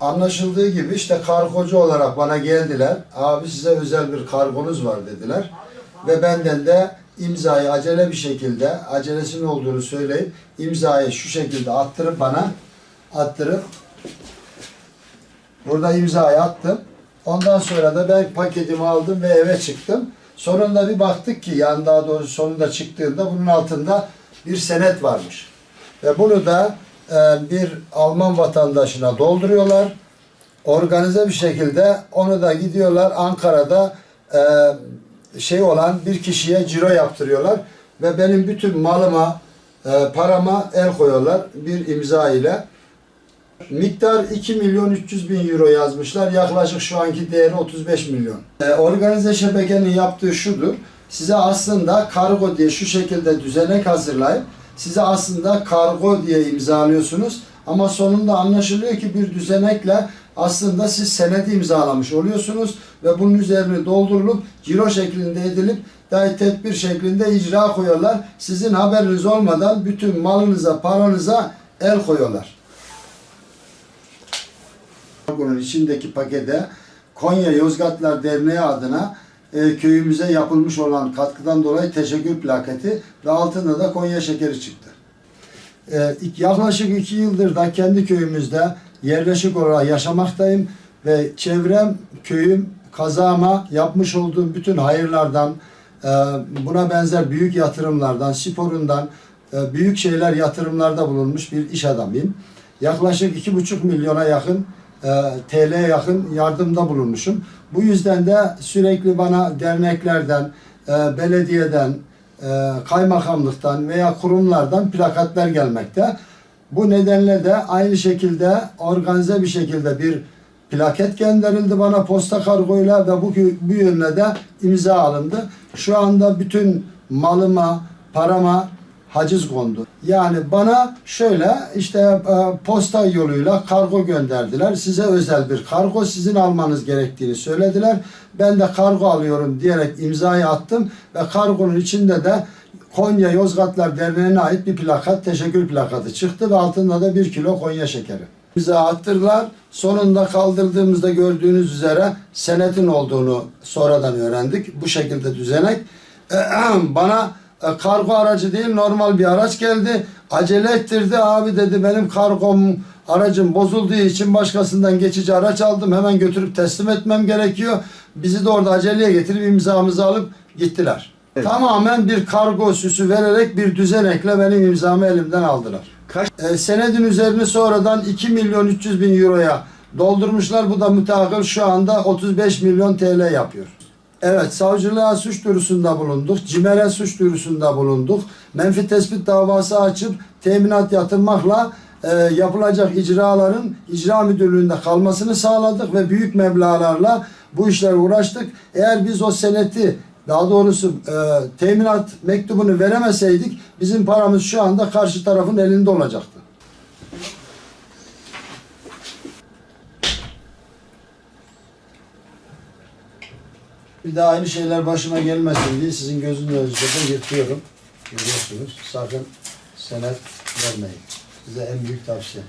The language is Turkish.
anlaşıldığı gibi işte kargocu olarak bana geldiler. Abi size özel bir kargonuz var dediler. Ve benden de imzayı acele bir şekilde, acelesinin olduğunu söyleyip imzayı şu şekilde attırıp bana attırıp burada imzayı attım. Ondan sonra da ben paketimi aldım ve eve çıktım. Sonunda bir baktık ki yani daha doğrusu sonunda çıktığında bunun altında bir senet varmış. Ve bunu da e, bir Alman vatandaşına dolduruyorlar. Organize bir şekilde onu da gidiyorlar Ankara'da e, şey olan bir kişiye ciro yaptırıyorlar. Ve benim bütün malıma, e, parama el koyuyorlar bir imza ile. Miktar 2 milyon 300 bin euro yazmışlar. Yaklaşık şu anki değeri 35 milyon. E, organize şebekenin yaptığı şudur. Size aslında kargo diye şu şekilde düzenek hazırlayıp size aslında kargo diye imzalıyorsunuz. Ama sonunda anlaşılıyor ki bir düzenekle aslında siz senedi imzalamış oluyorsunuz ve bunun üzerine doldurulup ciro şeklinde edilip dahi tedbir şeklinde icra koyuyorlar. Sizin haberiniz olmadan bütün malınıza, paranıza el koyuyorlar. Bunun içindeki pakete Konya Yozgatlar Derneği adına e, köyümüze yapılmış olan katkıdan dolayı teşekkür plaketi ve altında da Konya şekeri çıktı. E, yaklaşık iki yıldır da kendi köyümüzde yerleşik olarak yaşamaktayım ve çevrem, köyüm, kazama yapmış olduğum bütün hayırlardan, e, buna benzer büyük yatırımlardan, sporundan, e, büyük şeyler yatırımlarda bulunmuş bir iş adamıyım. Yaklaşık iki buçuk milyona yakın TL'ye yakın yardımda bulunmuşum. Bu yüzden de sürekli bana derneklerden, e, belediyeden, e, kaymakamlıktan veya kurumlardan plakatlar gelmekte. Bu nedenle de aynı şekilde organize bir şekilde bir plaket gönderildi bana posta kargoyla ve bu, bu yönde de imza alındı. Şu anda bütün malıma, parama haciz kondu. Yani bana şöyle işte e, posta yoluyla kargo gönderdiler. Size özel bir kargo sizin almanız gerektiğini söylediler. Ben de kargo alıyorum diyerek imzayı attım ve kargonun içinde de Konya Yozgatlar Derneği'ne ait bir plakat, teşekkür plakatı çıktı ve altında da bir kilo Konya şekeri. Bize attırdılar. Sonunda kaldırdığımızda gördüğünüz üzere senetin olduğunu sonradan öğrendik. Bu şekilde düzenek. Bana e, kargo aracı değil normal bir araç geldi. Acele ettirdi. Abi dedi benim kargom aracım bozulduğu için başkasından geçici araç aldım. Hemen götürüp teslim etmem gerekiyor. Bizi de orada aceleye getirip imzamızı alıp gittiler. Tamamen bir kargo süsü vererek bir düzenekle benim imzamı elimden aldılar. Kaç E, senedin üzerini sonradan 2 milyon 300 bin euroya doldurmuşlar. Bu da müteakıl şu anda 35 milyon TL yapıyor. Evet savcılığa suç duyurusunda bulunduk. CİMER'e suç duyurusunda bulunduk. Menfi tespit davası açıp teminat yatırmakla e, yapılacak icraların icra müdürlüğünde kalmasını sağladık ve büyük meblağlarla bu işlere uğraştık. Eğer biz o seneti daha doğrusu e, teminat mektubunu veremeseydik bizim paramız şu anda karşı tarafın elinde olacaktı. Bir daha aynı şeyler başıma gelmesin diye sizin gözünün önünde de yırtıyorum. Görüyorsunuz. Sakın senet vermeyin. Size en büyük tavsiye.